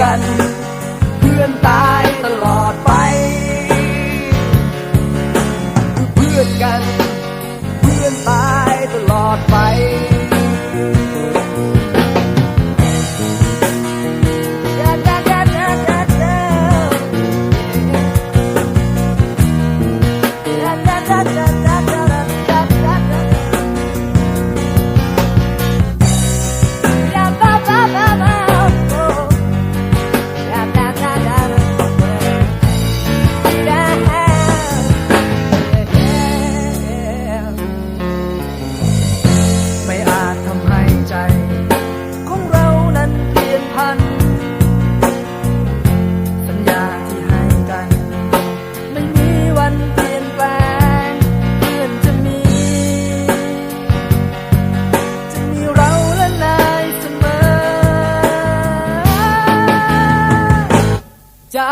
กัน เพื่อนตายตลอด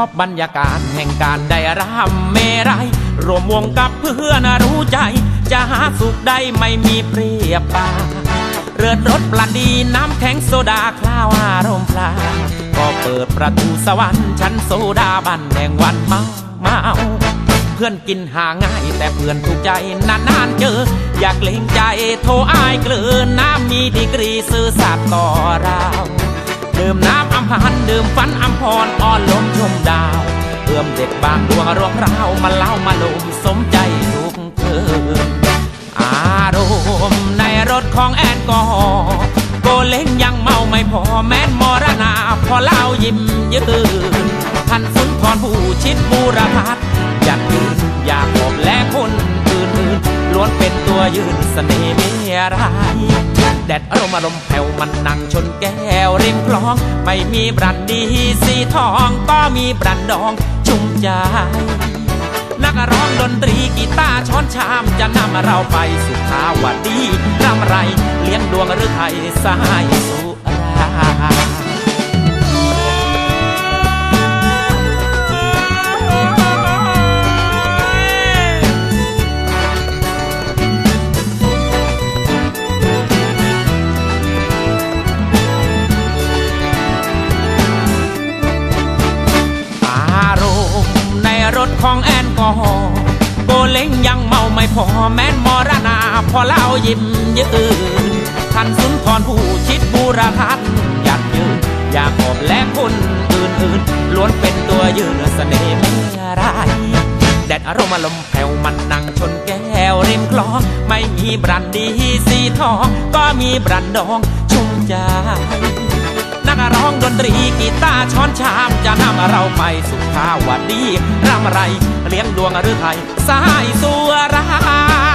อบบรรยากาศแห่งการได้รำเมรัยรวมวงกับเพื่อนรู้ใจ จะหาสุขได้ไม่มีเปรียบปาเรือดรถปลาดีน้ำแข็งโซดาคล้าวอารมณ์พลาก็เปิดประตูสวรรค์ชั้นโซดาบันแห่งวันเมาเมาเพื่อนกินหาง่าย แต่เพื่อนถูกใจนานๆเจอ อยากเล่งใจโทรอายเกลือน้ำมีดีกรีซื่อสัตย์ต่อเรา ดื่มน้ำอัมพันดื่มฝันอัมพรอ่อนลมชมดาวเอื้อมเด็กบางดวงรวงราวมาเล่ามาลมสมใจทุกเธออารมณ์ในรถของแอนกอฮอล์โกเล้งยังเมาไม่พอแม้นมรณาพอเล่ายิ้มยืนท่านสุนทรผู้ชิดบูรพัฒอยากยืนอยากบอกและคนอื่นๆ ล้วนเป็นตัวยืนเสน่ห์เมียรายแดดอารมณ์อารมณ์แผ่วมันนั่งชนแก้วริมคลอง ไม่มีบรันดีสีทองก็มีบรันดองชุ่มใจนักร้องดนตรีกีตาร์ช้อนชามจะนำเราไปสุขาวดีรำไร เลี้ยงดวงหรือไทยสายสุรา ของแอนกอฮอล์โกเล้งยังเมาไม่พอแม้นมรณา พอเล่ายิ้มยืนท่านสุนทรผู้ชิดบูรพัฒน์ยัดยืนอยากอบและคนอื่นๆล้วนเป็นตัวยืนเสน่ห์ไม่ร้ายแดดอารมณ์อารมณ์แผ่วมันนั่งชนแก้วริมคลองไม่มีบรันดีสีทอง ก็มีบรันดองชุ่มใจนัก ร้องดนตรีกีตาร์ช้อนชามจะนำเราไปสุขภาวดีร่ำไร เลี้ยงดวงหรือไทยสายสัวรา